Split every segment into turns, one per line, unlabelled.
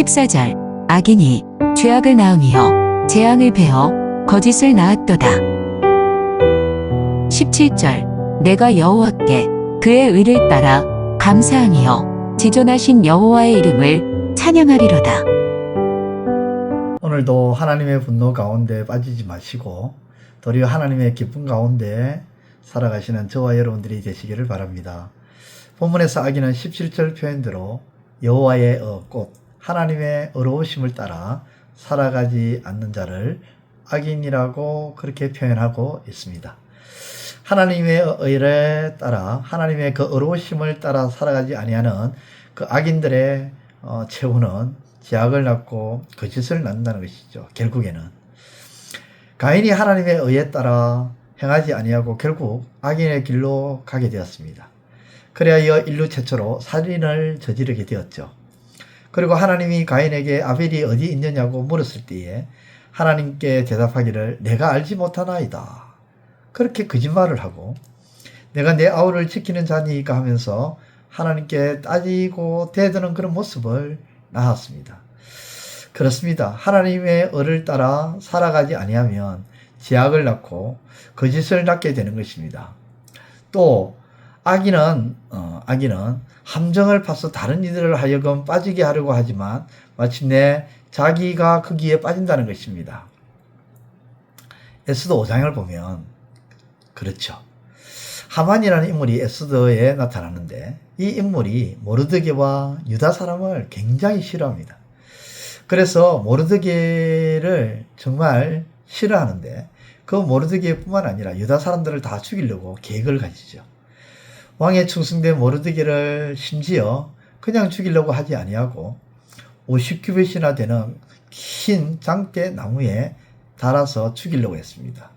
14절 악인이 죄악을 낳으며 재앙을 베어 거짓을 낳았도다. 17절 내가 여호와께 그의 의를 따라 감사하니여 지존하신 여호와의 이름을 찬양하리로다.
오늘도 하나님의 분노 가운데 빠지지 마시고 도리어 하나님의 기쁨 가운데 살아가시는 저와 여러분들이 되시기를 바랍니다. 본문에서 악인은 17절 표현대로 여호와의 어, 꽃 하나님의 어려우심을 따라 살아가지 않는 자를 악인이라고 그렇게 표현하고 있습니다. 하나님의 의를 따라 하나님의 그 어려우심을 따라 살아가지 아니하는 그 악인들의 어, 최후는 제약을 낳고 거짓을 낳는다는 것이죠. 결국에는 가인이 하나님의 의에 따라 행하지 아니하고 결국 악인의 길로 가게 되었습니다. 그래야 인류 최초로 살인을 저지르게 되었죠. 그리고 하나님이 가인에게 아벨이 어디 있느냐고 물었을 때에 하나님께 대답하기를 내가 알지 못하나이다. 그렇게 거짓말을 하고 내가 내 아우를 지키는 자니까 하면서 하나님께 따지고 대드는 그런 모습을 나왔습니다. 그렇습니다. 하나님의 의를 따라 살아가지 아니하면 제약을 낳고 거짓을 낳게 되는 것입니다. 또 악인은 어, 악인은 함정을 파서 다른 이들을 하여금 빠지게 하려고 하지만 마침내 자기가 거기에 빠진다는 것입니다. 에스더 5장을 보면 그렇죠. 하만이라는 인물이 에스더에 나타나는데 이 인물이 모르드게와 유다 사람을 굉장히 싫어합니다. 그래서 모르드게를 정말 싫어하는데 그 모르드게뿐만 아니라 유다 사람들을 다 죽이려고 계획을 가지죠. 왕의 충성된 모르드게를 심지어 그냥 죽이려고 하지 아니하고 50규빗이나 되는 흰 장대 나무에 달아서 죽이려고 했습니다.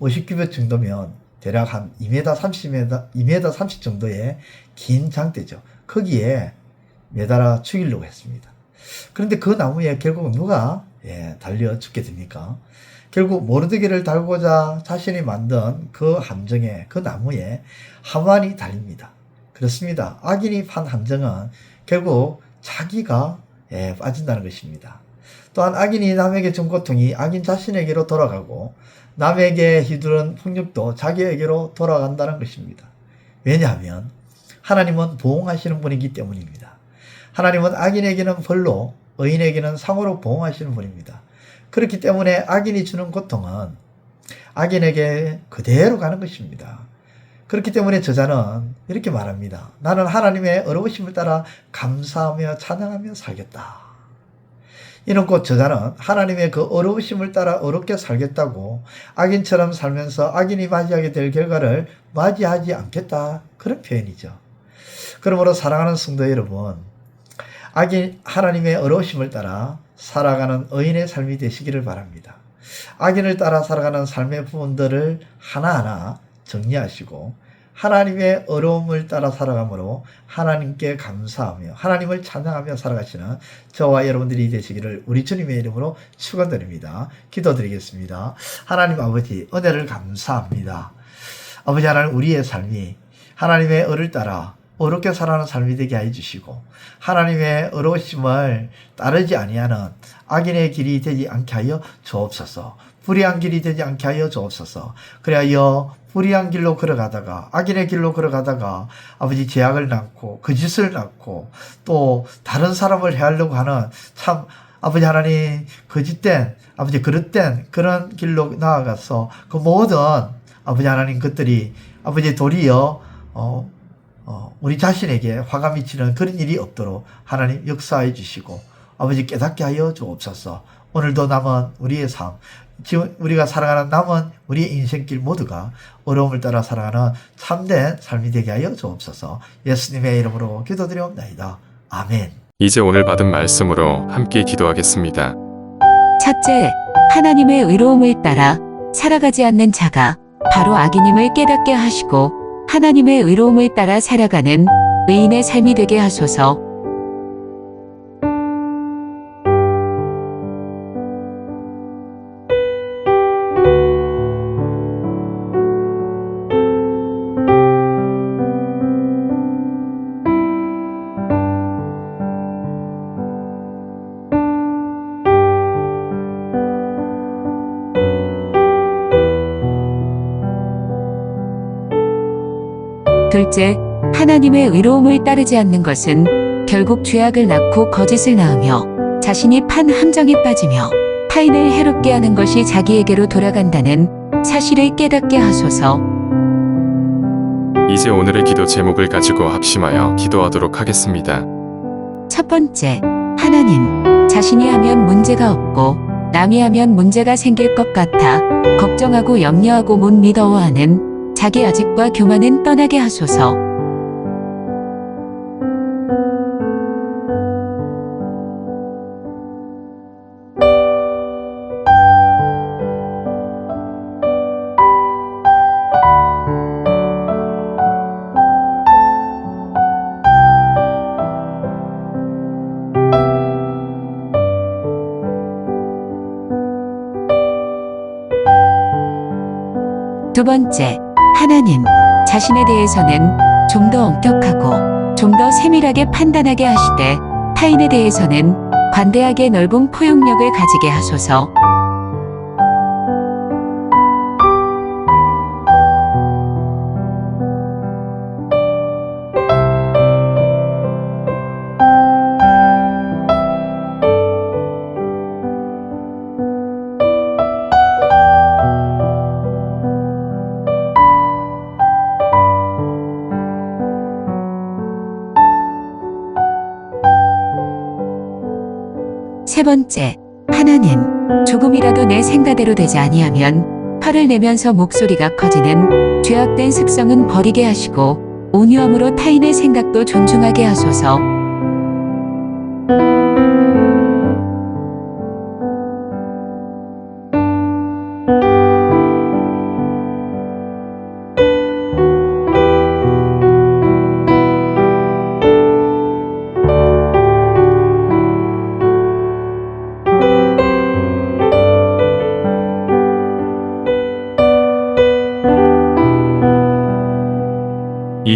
50규빗 정도면 대략 한 2m 30m, 2m 30 정도의 긴 장대죠. 거기에 매달아 죽이려고 했습니다. 그런데 그 나무에 결국 누가 예, 달려 죽게 됩니까? 결국 모르드게를 달고자 자신이 만든 그 함정에 그 나무에 하만이 달립니다. 그렇습니다. 악인이 판 함정은 결국 자기가 예, 빠진다는 것입니다. 또한 악인이 남에게 준 고통이 악인 자신에게로 돌아가고 남에게 휘두른 폭력도 자기에게로 돌아간다는 것입니다. 왜냐하면 하나님은 보응하시는 분이기 때문입니다. 하나님은 악인에게는 벌로, 의인에게는 상으로 보응하시는 분입니다. 그렇기 때문에 악인이 주는 고통은 악인에게 그대로 가는 것입니다. 그렇기 때문에 저자는 이렇게 말합니다. 나는 하나님의 어려우심을 따라 감사하며 찬양하며 살겠다. 이는 곧 저자는 하나님의 그 어려우심을 따라 어렵게 살겠다고 악인처럼 살면서 악인이 맞이하게 될 결과를 맞이하지 않겠다. 그런 표현이죠. 그러므로 사랑하는 성도 여러분, 악인 하나님의 어려우심을 따라 살아가는 의인의 삶이 되시기를 바랍니다. 악인을 따라 살아가는 삶의 부분들을 하나하나 정리하시고 하나님의 어려움을 따라 살아가므로 하나님께 감사하며 하나님을 찬양하며 살아가시는 저와 여러분들이 되시기를 우리 주님의 이름으로 축원드립니다. 기도드리겠습니다. 하나님 아버지 은혜를 감사합니다. 아버지 하나님 우리의 삶이 하나님의 의를 따라 어렵게 살아가는 삶이 되게 해 주시고 하나님의 어려우심을 따르지 아니하는 악인의 길이 되지 않게 하여 주옵소서. 불의한 길이 되지 않게 하여 주옵소서. 그래야 불의한 길로 걸어가다가 악인의 길로 걸어가다가 아버지 죄악을 낳고 거짓을 낳고 또 다른 사람을 해하려고 하는 참 아버지 하나님 거짓된 아버지 그릇된 그런 길로 나아가서 그 모든 아버지 하나님 것들이 아버지 도리어 어, 어, 우리 자신에게 화가 미치는 그런 일이 없도록 하나님 역사해 주시고 아버지 깨닫게 하여 주옵소서. 오늘도 남은 우리의 삶, 지금 우리가 살아가는 남은 우리의 인생길 모두가 어려움을 따라 살아가는 참된 삶이 되게 하여 주옵소서. 예수님의 이름으로 기도드리옵나이다. 아멘.
이제 오늘 받은 말씀으로 함께 기도하겠습니다.
첫째, 하나님의 의로움을 따라 살아가지 않는 자가 바로 악인임을 깨닫게 하시고 하나님의 의로움을 따라 살아가는 의인의 삶이 되게 하소서. 둘째, 하나님의 의로움을 따르지 않는 것은 결국 죄악을 낳고 거짓을 낳으며 자신이 판 함정에 빠지며 타인을 해롭게 하는 것이 자기에게로 돌아간다는 사실을 깨닫게 하소서.
이제 오늘의 기도 제목을 가지고 합심하여 기도하도록 하겠습니다.
첫 번째, 하나님, 자신이 하면 문제가 없고 남이 하면 문제가 생길 것 같아 걱정하고 염려하고 못 믿어워하는 자기 아집과 교만은 떠나게 하소서. 두 번째, 하나님, 자신에 대해서는 좀 더 엄격하고 좀 더 세밀하게 판단하게 하시되 타인에 대해서는 관대하게 넓은 포용력을 가지게 하소서. 세 번째, 하나님, 조금이라도 내 생각대로 되지 아니하면 화를 내면서 목소리가 커지는 죄악된 습성은 버리게 하시고 온유함으로 타인의 생각도 존중하게 하소서.